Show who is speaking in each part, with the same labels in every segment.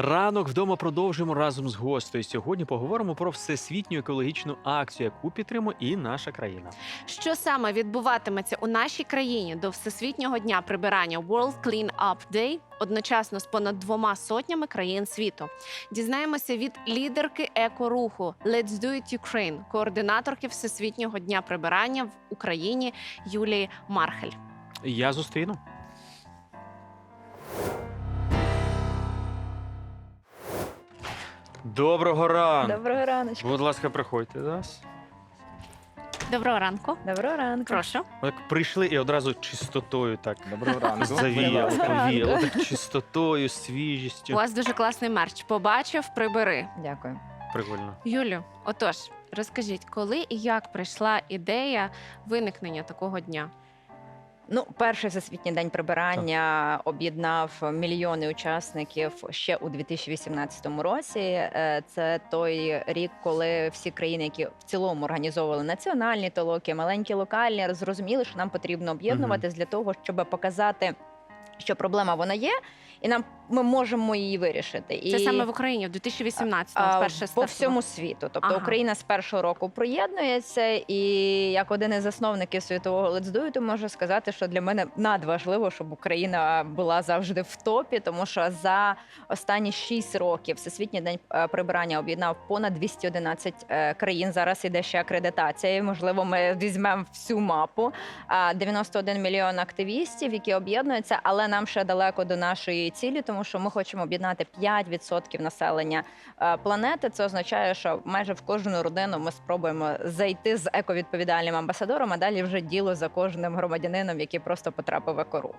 Speaker 1: Ранок вдома продовжуємо разом з гостею. Сьогодні поговоримо про всесвітню екологічну акцію, яку підтримує і наша країна.
Speaker 2: Що саме відбуватиметься у нашій країні до Всесвітнього дня прибирання World Clean Up Day одночасно з понад двома сотнями країн світу? Дізнаємося від лідерки екоруху Let's Do It Ukraine, координаторки Всесвітнього дня прибирання в Україні Юлії Мархель.
Speaker 1: Я зустріну. Доброго ранку.
Speaker 3: Доброго раночку.
Speaker 1: Будь ласка, приходьте до нас.
Speaker 2: Доброго ранку.
Speaker 3: Доброго ранку.
Speaker 2: Прошу.
Speaker 1: Так прийшли і одразу чистотою так
Speaker 4: Доброго ранку.
Speaker 1: завіяло,
Speaker 3: Доброго ранку.
Speaker 1: повіяло, так чистотою,
Speaker 2: У
Speaker 1: свіжістю.
Speaker 2: вас дуже класний мерч. Побачив, прибери.
Speaker 3: Дякую.
Speaker 1: Прикольно.
Speaker 2: Юлю, отож, розкажіть, коли і як прийшла ідея виникнення такого дня?
Speaker 3: Ну, перший всесвітній день прибирання об'єднав мільйони учасників ще у 2018 році. Е, Це той рік, коли всі країни, які в цілому організовували національні толоки, маленькі локальні, зрозуміли, що нам потрібно об'єднуватись для того, щоб показати, що проблема вона є, і нам ми можемо її вирішити. І Це
Speaker 2: саме в Україні в 2018-му
Speaker 3: А,
Speaker 2: вперше
Speaker 3: по
Speaker 2: стартував.
Speaker 3: всьому світу. Тобто
Speaker 2: Ага.
Speaker 3: Україна з першого року приєднується, і як один із засновників світового Do It, можу сказати, що для мене надважливо, щоб Україна була завжди в топі, тому що за останні 6 років Всесвітній день е, прибирання об'єднав понад 211 е, країн. Зараз іде ще акредитація. і, Можливо, ми візьмемо всю мапу. А, 91 мільйон активістів, які об'єднуються, але нам ще далеко до нашої цілі, тому що ми хочемо об'єднати 5% населення е, планети. Це означає, що майже в кожну родину ми спробуємо зайти з ековідповідальним амбасадором, а далі вже діло за кожним громадянином, який просто потрапив в екорух.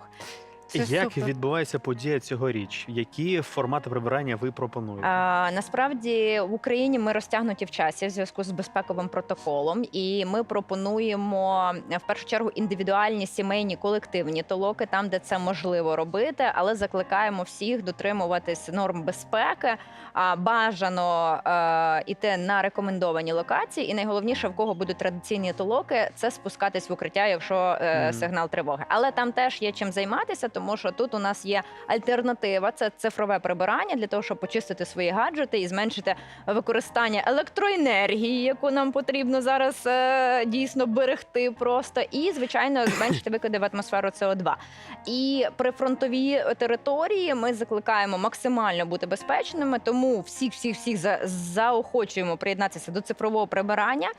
Speaker 2: Це
Speaker 1: Як
Speaker 2: супер.
Speaker 1: відбувається подія цьогоріч? Які формати прибирання ви пропонуєте?
Speaker 3: А, насправді в Україні ми розтягнуті в часі в зв'язку з безпековим протоколом, і ми пропонуємо е, в першу чергу індивідуальні сімейні колективні толоки, там де це можливо робити, але закликаємо всіх дотримуватись норм безпеки. А бажано е, іти на рекомендовані локації. І найголовніше, в кого будуть традиційні толоки, це спускатись в укриття, якщо е, сигнал тривоги. Але там теж є чим займатися, тому що тут у нас є альтернатива. Це цифрове прибирання для того, щоб почистити свої гаджети і зменшити використання електроенергії, яку нам потрібно зараз е, дійсно берегти просто, і звичайно зменшити викиди в атмосферу СО2. І прифронтові території ми закликаємо максимально бути безпечними, тому всіх, всіх, всіх за- заохочуємо приєднатися до цифрового прибирання.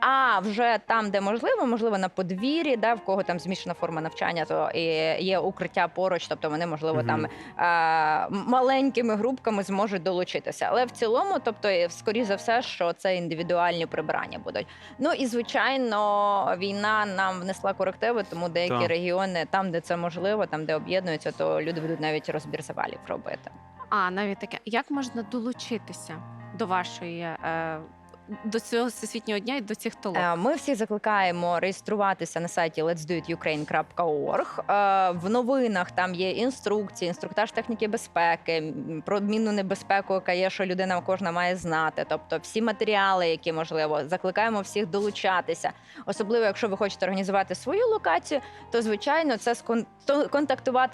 Speaker 3: А вже там, де можливо, можливо, на подвір'ї, да, в кого там змішана форма навчання, то є укриття поруч, тобто вони, можливо,
Speaker 1: Мгм.
Speaker 3: там а, маленькими групками зможуть долучитися. Але в цілому, тобто, скоріш за все, що це індивідуальні прибирання будуть. Ну і звичайно, війна нам внесла корективи, тому деякі
Speaker 1: Так.
Speaker 3: регіони, там, де це можливо, там де об'єднуються, то люди будуть навіть розбір завалів робити.
Speaker 2: А навіть таке, як можна долучитися до вашої е, до цього всесвітнього дня і до цих толок?
Speaker 3: Е, Ми всіх закликаємо реєструватися на сайті letsdoitukraine.org. Е, В новинах там є інструкції, інструктаж техніки безпеки, про адмінну небезпеку, яка є, що людина кожна має знати. Тобто всі матеріали, які можливо, закликаємо всіх долучатися. Особливо, якщо ви хочете організувати свою локацію, то звичайно це скон-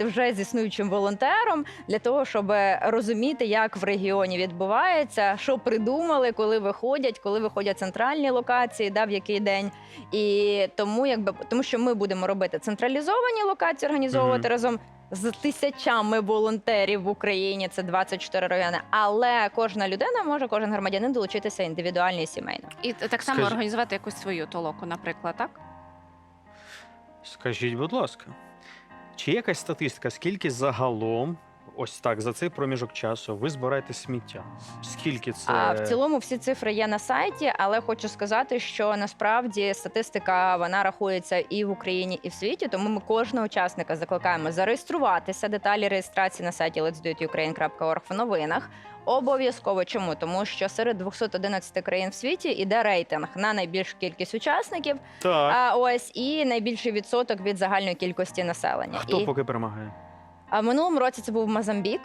Speaker 3: вже з існуючим волонтером для того, щоб розуміти, як в регіоні відбувається, що придумали, коли виходять, коли виходять центральні локації, да, в який день. І тому, якби тому, що ми будемо робити централізовані локації, організовувати
Speaker 1: Мгм.
Speaker 3: разом. З тисячами волонтерів в Україні це 24 райони. Але кожна людина може, кожен громадянин долучитися індивідуально і сімейно.
Speaker 2: І так само
Speaker 1: Скажи-
Speaker 2: організувати якусь свою толоку, наприклад, так?
Speaker 1: Скажіть, будь ласка, чи є якась статистика, скільки загалом, ось так, за цей проміжок часу ви збираєте сміття? Скільки це?
Speaker 3: А в цілому всі цифри є на сайті, але хочу сказати, що насправді статистика вона рахується і в Україні, і в світі. Тому ми кожного учасника закликаємо зареєструватися. Деталі реєстрації на сайті letsdoitukraine.org в новинах. Обов'язково чому? Тому що серед 211 країн в світі іде рейтинг на найбільшу кількість учасників.
Speaker 1: Так.
Speaker 3: А ось і найбільший відсоток від загальної кількості населення.
Speaker 1: Хто
Speaker 3: і...
Speaker 1: поки перемагає?
Speaker 3: А минулому році це був Мозамбік.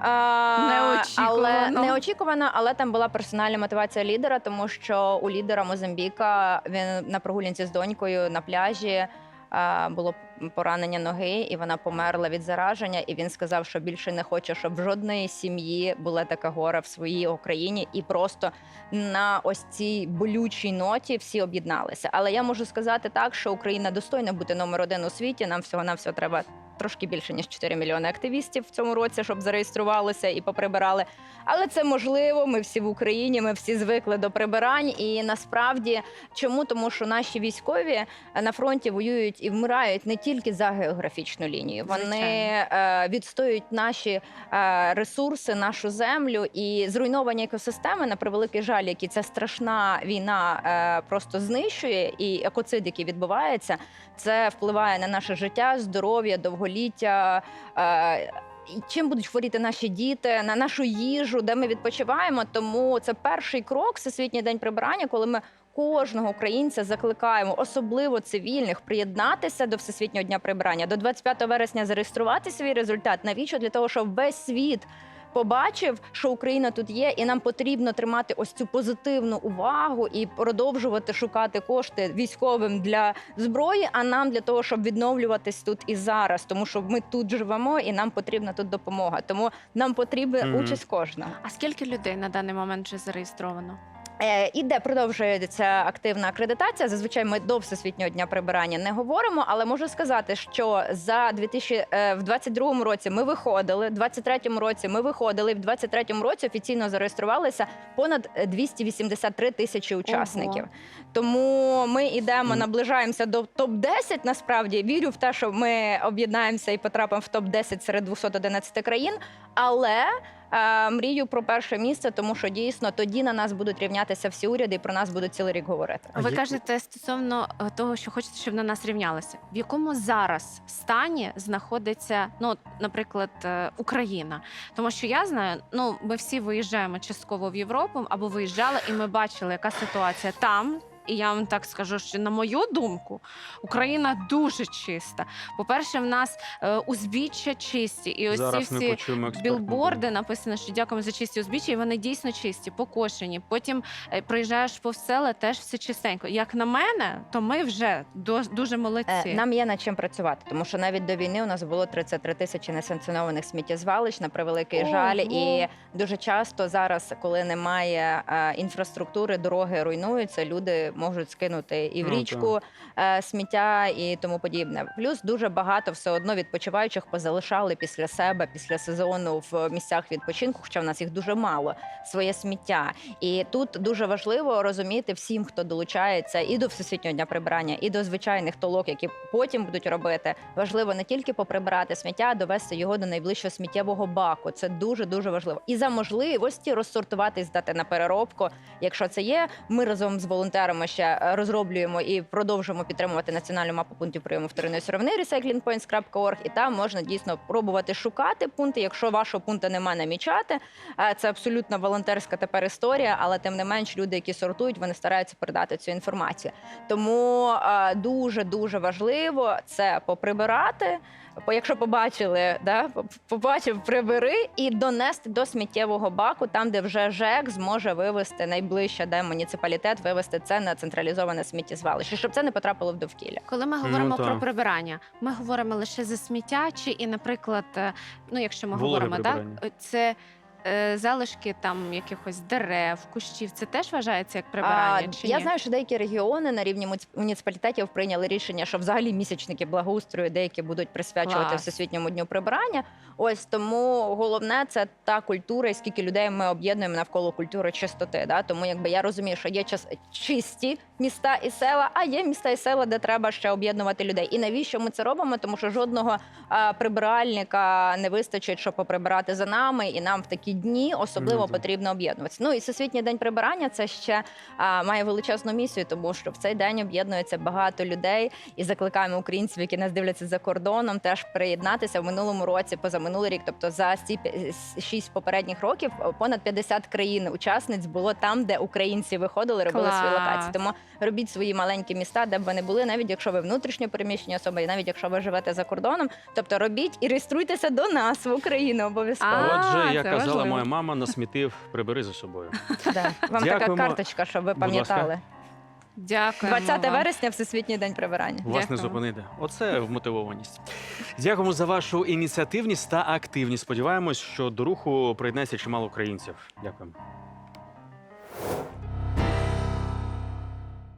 Speaker 3: А,
Speaker 2: Неочікувано.
Speaker 3: Але неочікувано, але там була персональна мотивація лідера, тому що у лідера Мозамбіка він на прогулянці з донькою на пляжі а, було поранення ноги, і вона померла від зараження. І він сказав, що більше не хоче, щоб в жодної сім'ї була така гора в своїй Україні, і просто на ось цій болючій ноті всі об'єдналися. Але я можу сказати так, що Україна достойна бути номер один у світі. Нам всього на всього треба. Трошки більше ніж 4 мільйони активістів в цьому році, щоб зареєструвалися і поприбирали. Але це можливо. Ми всі в Україні, ми всі звикли до прибирань. І насправді чому? Тому що наші військові на фронті воюють і вмирають не тільки за географічну лінію. Вони е, відстоюють наші е, ресурси, нашу землю і зруйновані екосистеми на превеликий жаль, які ця страшна війна е, просто знищує, і екоцид, який відбувається, це впливає на наше життя, здоров'я, довголіття. Е, і Чим будуть хворіти наші діти, на нашу їжу, де ми відпочиваємо. Тому це перший крок Всесвітній день прибирання, коли ми кожного українця закликаємо, особливо цивільних, приєднатися до Всесвітнього дня прибирання до 25 вересня зареєструвати свій результат. Навіщо для того, щоб весь світ побачив, що Україна тут є, і нам потрібно тримати ось цю позитивну увагу і продовжувати шукати кошти військовим для зброї. А нам для того, щоб відновлюватись тут і зараз, тому що ми тут живемо, і нам потрібна тут допомога. Тому нам потрібна
Speaker 1: Мгм.
Speaker 3: участь кожного.
Speaker 2: А скільки людей на даний момент вже зареєстровано?
Speaker 3: Е, Іде продовжується активна акредитація. Зазвичай ми до всесвітнього дня прибирання не говоримо, але можу сказати, що за 2000, е, в 22-му році ми виходили, в 23-му році ми виходили, в 23-му році офіційно зареєструвалися понад е, 283 тисячі учасників. Тому ми йдемо, наближаємося до топ 10 Насправді вірю в те, що ми об'єднаємося і потрапимо в топ 10 серед 211 країн. Але е, мрію про перше місце, тому що дійсно тоді на нас будуть рівнятися всі уряди, і про нас будуть цілий рік говорити.
Speaker 2: Ви кажете стосовно е, того, що хочете, щоб на нас рівнялися. В якому зараз стані знаходиться, ну, наприклад, е, Україна? Тому що я знаю, ну ми всі виїжджаємо частково в Європу або виїжджали, і ми бачили, яка ситуація там. І я вам так скажу, що на мою думку, Україна дуже чиста. По-перше, в нас е, узбіччя чисті, і ось ці
Speaker 1: Зараз ми
Speaker 2: всі
Speaker 1: почуємо експертну
Speaker 2: білборди написано, що дякуємо за чисті узбіччя, і вони дійсно чисті, покошені. Потім е, приїжджаєш по села, теж все чистенько. Як на мене, то ми вже до- дуже молодці.
Speaker 3: Е, Нам є над чим працювати, тому що навіть до війни у нас було 33 тисячі несанкціонованих сміттєзвалищ на превеликий
Speaker 2: Ого.
Speaker 3: жаль. І дуже часто зараз, коли немає е, інфраструктури, дороги руйнуються, люди можуть скинути і в
Speaker 1: Ну,
Speaker 3: річку е, сміття і тому подібне. Плюс дуже багато все одно відпочиваючих позалишали після себе, після сезону в місцях відпочинку, хоча в нас їх дуже мало, своє сміття. І тут дуже важливо розуміти всім, хто долучається і до всесвітнього дня прибирання, і до звичайних толок, які потім будуть робити. Важливо не тільки поприбирати сміття, а довести його до найближчого сміттєвого баку. Це дуже дуже важливо. І за можливості розсортувати і здати на переробку. Якщо це є, ми разом з волонтерами ще розроблюємо і продовжуємо підтримувати національну мапу пунктів прийому вторинної сировини recyclingpoints.org, і там можна дійсно пробувати шукати пункти. Якщо вашого пункту немає, намічати. Е, Це абсолютно волонтерська тепер історія, але тим не менш люди, які сортують, вони стараються передати цю інформацію. Тому дуже дуже важливо це поприбирати. Якщо побачили, да, побачив, прибери і донести до сміттєвого баку, там, де вже ЖЕК зможе вивести найближче, де муніципалітет вивести це на централізоване сміттєзвалище, щоб це не потрапило в довкілля.
Speaker 2: Коли ми говоримо
Speaker 1: Ну,
Speaker 2: про прибирання, ми говоримо лише за сміття, чи і, наприклад, е, ну якщо ми
Speaker 1: Вологе
Speaker 2: говоримо, так
Speaker 1: прибирання.
Speaker 2: е, це е, залишки там якихось дерев, кущів, це теж вважається як прибирання? чи
Speaker 3: я
Speaker 2: ні?
Speaker 3: знаю, що деякі регіони на рівні муніц- муніципалітетів прийняли рішення, що взагалі місячники благоустрою деякі будуть присвячувати
Speaker 2: Клас.
Speaker 3: всесвітньому дню прибирання. Ось тому головне це та культура, і скільки людей ми об'єднуємо навколо культури чистоти. Да? Тому якби я розумію, що є час чисті міста і села, а є міста і села, де треба ще об'єднувати людей. І навіщо ми це робимо? Тому що жодного а, прибиральника не вистачить, щоб поприбирати за нами, і нам в такі дні особливо
Speaker 1: Ну, так.
Speaker 3: потрібно об'єднуватися. Ну і всесвітній день прибирання це ще а, має величезну місію, тому що в цей день об'єднується багато людей і закликаємо українців, які нас дивляться за кордоном, теж приєднатися в минулому році, позаминулий рік. Тобто за ці шість попередніх років понад 50 країн-учасниць було там, де українці виходили, робили свої локації. Тому робіть свої маленькі міста, де б вони були, навіть якщо ви внутрішньо переміщені особи, і навіть якщо ви живете за кордоном. Тобто робіть і реєструйтеся до нас в Україну обов'язково.
Speaker 2: А,
Speaker 1: Отже, як
Speaker 2: це
Speaker 1: казала
Speaker 2: важливо.
Speaker 1: моя мама, насмітив, прибери за собою.
Speaker 3: Да. Вам така
Speaker 1: Дякуємо.
Speaker 3: карточка, щоб ви
Speaker 1: Будь
Speaker 3: пам'ятали.
Speaker 2: Дякую.
Speaker 3: 20 вересня Всесвітній день прибирання.
Speaker 1: Вас не
Speaker 2: Дякую.
Speaker 1: зупинити. Оце вмотивованість. Дякуємо за вашу ініціативність та активність. Сподіваємось, що до руху приєднається чимало українців. Дякуємо.